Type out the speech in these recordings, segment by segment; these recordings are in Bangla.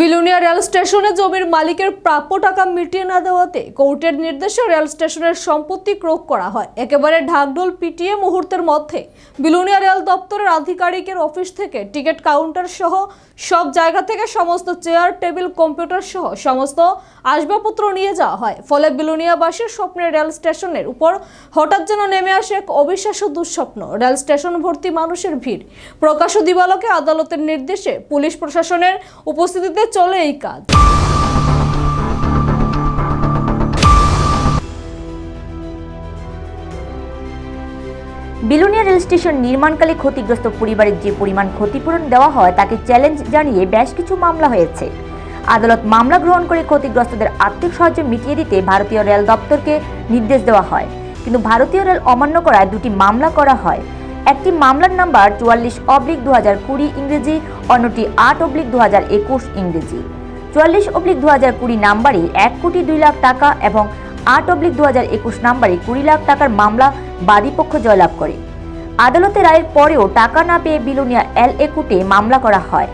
বিলুনিয়া রেল স্টেশনে জমির মালিকের প্রাপ্য টাকা মিটিয়ে না দেওয়াতে কোর্টের নির্দেশে রেল স্টেশনের সম্পত্তি ক্রোক করা হয়। একেবারে ঢাকঢোল পিটিয়ে মুহূর্তের মধ্যে বিলুনিয়া রেল দপ্তরের আধিকারিকের অফিস থেকে টিকিট কাউন্টার সহ সব জায়গা থেকে সমস্ত চেয়ার, টেবিল, কম্পিউটার সহ সমস্ত আসবাবপত্র নিয়ে যাওয়া হয়। ফলে বিলুনিয়াবাসীর স্বপ্নের রেল স্টেশনের উপর হঠাৎ যেন নেমে আসে এক অবিশ্বাস্য দুঃস্বপ্ন। রেল স্টেশন ভর্তি মানুষের ভিড়। প্রকাশ্য দিবালোকে আদালতের নির্দেশে পুলিশ প্রশাসনের উপস্থিতিতে চলে এই কাজ। বিলুনিয়া রেল স্টেশন নির্মাণকালে ক্ষতিগ্রস্ত পরিবারের যে পরিমাণ ক্ষতিপূরণ দেওয়া হয়, তাকে চ্যালেঞ্জ জানিয়ে বেশ কিছু মামলা হয়েছে। আদালত মামলা গ্রহণ করে ক্ষতিগ্রস্তদের আর্থিক সাহায্য মিটিয়ে দিতে ভারতীয় রেল দপ্তরকে নির্দেশ দেওয়া হয়। কিন্তু ভারতীয় রেল অমান্য করায় দুটি মামলা করা হয়। একটি মামলার নাম্বার চুয়াল্লিশ অব্লিক দু হাজার কুড়ি ইংরেজি, অন্যটি আট অব্লিক দু হাজার একুশ ইংরেজি। চুয়াল্লিশ অব্লিক দু হাজার কুড়ি নাম্বারে এক কোটি দুই লাখ টাকা এবং আট অব্লিক দু হাজার একুশ নাম্বারে কুড়ি লাখ টাকার মামলা বাদীপক্ষ জয়লাভ করে। আদালতের রায়ের পরেও টাকা না পেয়ে বিলোনিয়া এল এ কোর্টে মামলা করা হয়।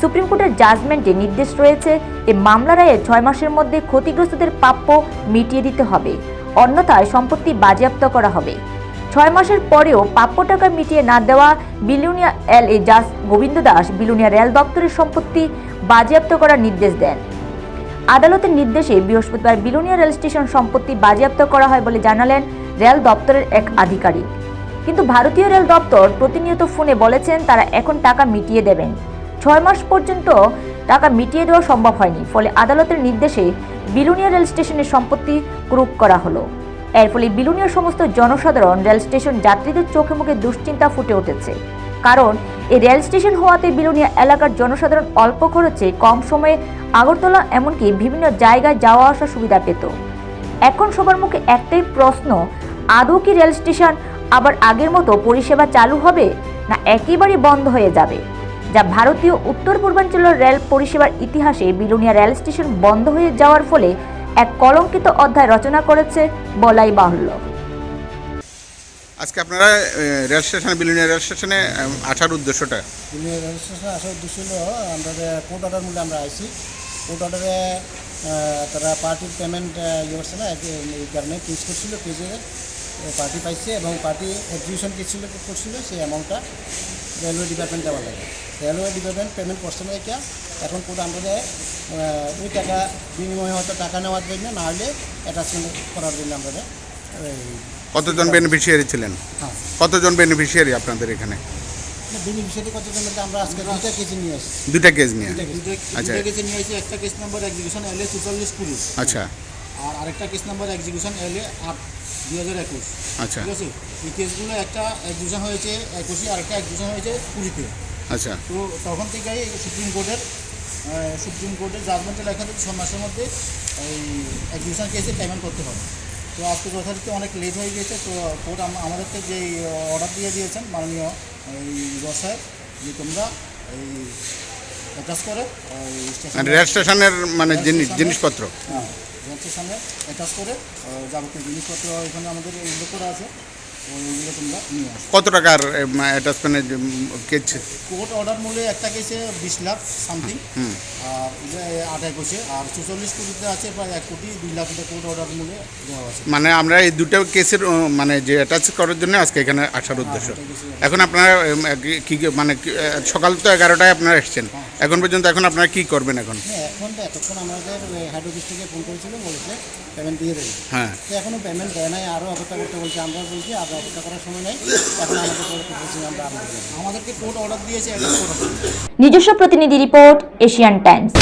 সুপ্রিম কোর্টের জাজমেন্টে নির্দেশ রয়েছে এই মামলা রায়ের ছয় মাসের মধ্যে ক্ষতিগ্রস্তদের প্রাপ্য মিটিয়ে দিতে হবে। অন্যথায় সম্পত্তি বাজেয়াপ্ত করা হবে। ছয় মাসের পরেও প্রাপ্য টাকা মিটিয়ে না দেওয়া বিলুনিয়া এল এ জাজ গোবিন্দ দাস বিলুনিয়া রেল দপ্তরের সম্পত্তি বাজেয়াপ্ত করার নির্দেশ দেন। আদালতের নির্দেশে বৃহস্পতিবার বিলুনিয়া রেল স্টেশন সম্পত্তি বাজেয়াপ্ত করা হয় বলে জানালেন রেল দপ্তরের এক আধিকারিক। কিন্তু ভারতীয় রেল দপ্তর প্রতিনিয়ত ফোনে বলেছেন তারা এখন টাকা মিটিয়ে দেবেন। ছয় মাস পর্যন্ত টাকা মিটিয়ে দেওয়া সম্ভব হয়নি, ফলে আদালতের নির্দেশে বিলুনিয়া রেল স্টেশনের সম্পত্তি ক্রুক করা হলো। এর ফলে বিলুনিয়ার সমস্ত জনসাধারণ রেল স্টেশন যাত্রীদের চোখে মুখে দুশ্চিন্তা ফুটে উঠেছে। কারণ, এই রেল স্টেশন হওয়াতে বিলুনিয়া এলাকার জনসাধারণ অল্প খরচে কম সময়ে আগরতলা এমনকি বিভিন্ন জায়গায় যাওয়া আসার সুবিধা পেত। এখন সবার মুখে একটাই প্রশ্ন, আদৌ কি রেল স্টেশন আবার আগের মতো পরিষেবা চালু হবে না একেবারে বন্ধ হয়ে যাবে? যা ভারতীয় উত্তর পূর্বাঞ্চলের রেল পরিষেবার ইতিহাসে বিলুনিয়া রেল স্টেশন বন্ধ হয়ে যাওয়ার ফলে এক কলঙ্কিত অধ্যায় রচনা করেছে বলাই বাহুল্য। আজকে আপনারা রেল স্টেশনে বিলিনিয়া রেল স্টেশনে আসার উদ্দেশ্যটা? দিল্লি রেল স্টেশনে আসার উদ্দেশ্য হলো আমরা কোর্ট অর্ডার মূল্যে আমরা আইসি কোর্ট অর্ডারে তারা পার্টির পেমেন্ট ইয়ে করছে না এক- এই কারণে কেস করছিল কেসে পার্টি পাইছে এবং পার্টি এক্সিবিশন কেসছিল করছিল সেই অ্যামাউন্টটা রেলওয়ে ডিপার্টমেন্ট দেওয়া লাগে। রেলওয়ে ডিপার্টমেন্ট পেমেন্ট করছে না এটা। এখন আমরা ওই টাকা বিনিময়ে হয়তো টাকা নেওয়ার জন্য না হলে অ্যাটাচমেন্ট করার জন্য আমরা এই কতজন বেনিফিশিয়ারি ছিলেন? হ্যাঁ। কতজন বেনিফিশিয়ারি আপনাদের এখানে? বেনিফিশিয়ারি কতজন আমরা আজকে কেজি নিয়ে আসছি। দুটা কেস নিয়ে? আচ্ছা। দুটো নিয়ে একটা কেস নাম্বার এক্সিকিউশন এলে চুচল্লিশ কুড়ি। আচ্ছা। আর আরেকটা কেস নাম্বার এক্সিকিউশন এলে আট দুই হাজার একুশ। আচ্ছা। ঠিক আছে? এই কেসগুলো একটা এক্সিকিউশন হয়েছে একুশে আরেকটা এক্সিকিউশন হয়েছে কুড়িতে। আচ্ছা। তো তখন থেকেই সুপ্রিম কোর্টের সুপ্রিম কোর্টের জাজমেন্টে লেখা থাকে ছ মাসের মধ্যে এই এক্সিকিউশন কেসে পেমেন্ট করতে হবে। তো আজকে যথারীতি অনেক লেট হয়ে গেছে তো কোর্ট আমাদেরকে যে অর্ডার দিয়ে দিয়েছেন মাননীয় এই রসায় যে তোমরা এই অ্যাটাচ করে মানে রেল স্টেশনের মানে জিনিস জিনিসপত্র। হ্যাঁ রেলের সামনে অ্যাটাচ করে যাবতীয় জিনিসপত্র এখানে আমাদের উল্লেখ করা আছে। কত টাকার অ্যাটাচমেন্টের কেস কোর্ট অর্ডার মূল্যে একটা কেসে বিশ লাখ সামথিং। হুম আর আট একুশে আর চুচল্লিশ কোটিতে আছে প্রায় এক কোটি দুই লাখ কোর্ট অর্ডার মূল্যে দেওয়া আছে। মানে আমরা এই দুটো কেসের মানে যে অ্যাটাচ করার জন্য আজকে এখানে আসার উদ্দেশ্য। এখন আপনারা কি- মানে সকাল তো এগারোটায় আপনারা এসছেন। এখন পর্যন্ত এখন আপনারা কি করবেন এখন? হ্যাঁ এখন তো এতক্ষণ আমাদের হেড অফিস থেকে ফোন করেছিল বলেছে পেমেন্ট দিয়ে দেবে। হ্যাঁ। এখনও পেমেন্ট দেয় নাই আরও অপেক্ষা করতে বলছে। আমরা বলছি আর অপেক্ষা করার সময় নেই। এখন আমাদের আমরা আমাদেরকে কোর্ট অর্ডার দিয়েছে নিজস্ব প্রতিনিধি রিপোর্ট, এশিয়ান টাইমস।